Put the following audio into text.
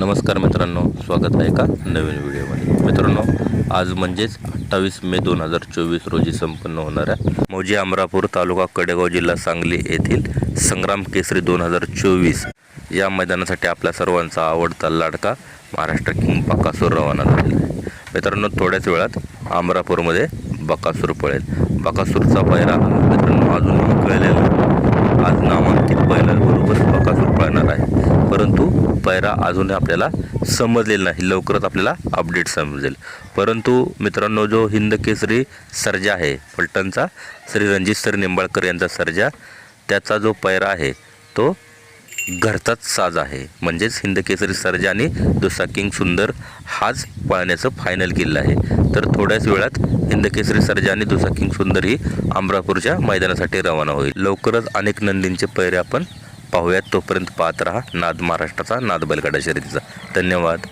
नमस्कार मित्रांनो स्वागत आहे का नवीन व्हिडिओमध्ये. मित्रांनो आज म्हणजेच अठ्ठावीस मे दोन हजार चोवीस रोजी संपन्न होणाऱ्या मोजी अमरापूर तालुका कडेगाव जिल्हा सांगली येथील संग्राम केसरी दोन हजार चोवीस या मैदानासाठी आपल्या सर्वांचा आवडता लाडका महाराष्ट्र किंग बकासूर रवाना झालेला आहे. मित्रांनो थोड्याच वेळात अमरापूरमध्ये बकासूर पळेल. बकासूरचा पहिरा मित्रांनो अजूनही कळलेला नाही. आज नामांकित बैलांबरोबर बकासूर पळणार आहे परंतु पैरा अजूनही आपल्याला समजलेला नाही. लवकरच आपल्याला अपडेट समजेल. परंतु मित्रांनो जो हिंद केसरी सर्जा आहे पलटणचा श्री रणजित सर निंबाळकर यांचा सर्जा त्याचा जो पैरा आहे तो घरचाच साज आहे. म्हणजेच हिंद केसरी सर्जा आणि दुसरा किंग सुंदर हाच पळण्याचं फायनल केलं आहे. तर थोड्याच वेळात हिंद केसरी सर्जा आणि दुसरा किंग सुंदर ही अमरापूरच्या मैदानासाठी रवाना होईल. लवकरच अनेक नंदींचे पैरे आपण पाहूयात तोपर्यंत पाहत राहा नाद महाराष्ट्राचा नाद बैलगाडा शर्यतीचा. धन्यवाद.